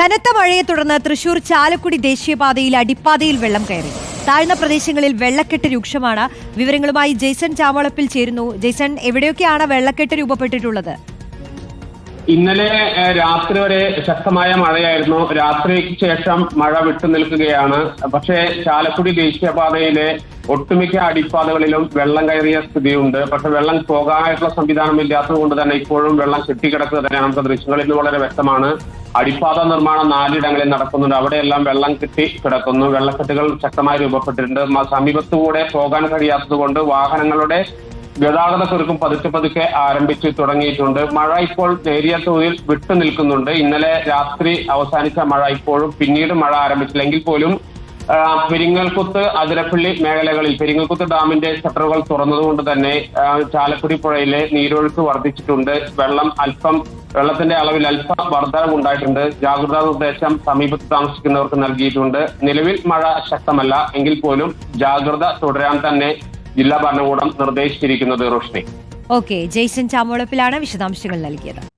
കനത്ത മഴയെ തുടർന്ന് തൃശൂർ ചാലക്കുടി ദേശീയപാതയിൽ അടിപ്പാതയിൽ വെള്ളം കയറി. താഴ്ന്ന പ്രദേശങ്ങളിൽ വെള്ളക്കെട്ട് രൂക്ഷമാണ്. വിവരങ്ങളുമായി ജെയ്സൺ ചാവളപ്പിൽ ചേരുന്നു. ജെയ്സൺ എവിടെയൊക്കെയാണ് വെള്ളക്കെട്ട് രൂപപ്പെട്ടിട്ടുള്ളത്? ഇന്നലെ രാത്രി വരെ ശക്തമായ മഴയായിരുന്നു. രാത്രിക്ക് ശേഷം മഴ വിട്ടു നിൽക്കുകയാണ്. പക്ഷേ ചാലക്കുടി ദേശീയപാതയിലെ ഒട്ടുമിക്ക അടിപ്പാതകളിലും വെള്ളം കയറിയ സ്ഥിതിയുണ്ട്. പക്ഷെ വെള്ളം പോകാനായിട്ടുള്ള സംവിധാനം ഇല്ലാത്തത് കൊണ്ട് തന്നെ ഇപ്പോഴും വെള്ളം കെട്ടിക്കിടക്കുക തന്നെ നമുക്ക് ദൃശ്യങ്ങളിൽ നിന്ന് വളരെ വ്യക്തമാണ്. അടിപ്പാത നിർമ്മാണം നാലിടങ്ങളിൽ നടക്കുന്നുണ്ട്. അവിടെയെല്ലാം വെള്ളം കെട്ടി കിടക്കുന്നു. വെള്ളക്കെട്ടുകൾ ശക്തമായി രൂപപ്പെട്ടിട്ടുണ്ട്. സമീപത്തുകൂടെ പോകാൻ കഴിയാത്തത് കൊണ്ട് വാഹനങ്ങളുടെ ഗതാഗത കുരുക്കും പതുക്കെ പതുക്കെ ആരംഭിച്ചു തുടങ്ങിയിട്ടുണ്ട്. മഴ ഇപ്പോൾ നേരിയ തോതിൽ വിട്ടു നിൽക്കുന്നുണ്ട്. ഇന്നലെ രാത്രി അവസാനിച്ച മഴ ഇപ്പോഴും പിന്നീട് മഴ ആരംഭിച്ചില്ലെങ്കിൽ പോലും പെരിങ്ങൽക്കുത്ത് അതിരപ്പള്ളി മേഖലകളിൽ പെരിങ്ങൽകുത്ത് ഡാമിന്റെ ഷട്ടറുകൾ തുറന്നതുകൊണ്ട് തന്നെ ചാലക്കുടി പുഴയിലെ നീരൊഴുക്ക് വർദ്ധിച്ചിട്ടുണ്ട്. വെള്ളം അല്പം വെള്ളത്തിന്റെ അളവിൽ അല്പം വർധനവുണ്ടായിട്ടുണ്ട് ജാഗ്രതാ നിർദ്ദേശം സമീപത്ത് താമസിക്കുന്നവർക്ക് നൽകിയിട്ടുണ്ട്. നിലവിൽ മഴ ശക്തമല്ല. എങ്കിൽ പോലും ജാഗ്രത തുടരാൻ തന്നെ ജില്ലാ ഭരണകൂടം നിർദ്ദേശിച്ചിരിക്കുന്നത് റോഷ്നി. ഓക്കെ ജയ്സൻ ചാമോളപ്പിലാണ് വിശദാംശങ്ങൾ നൽകിയത്.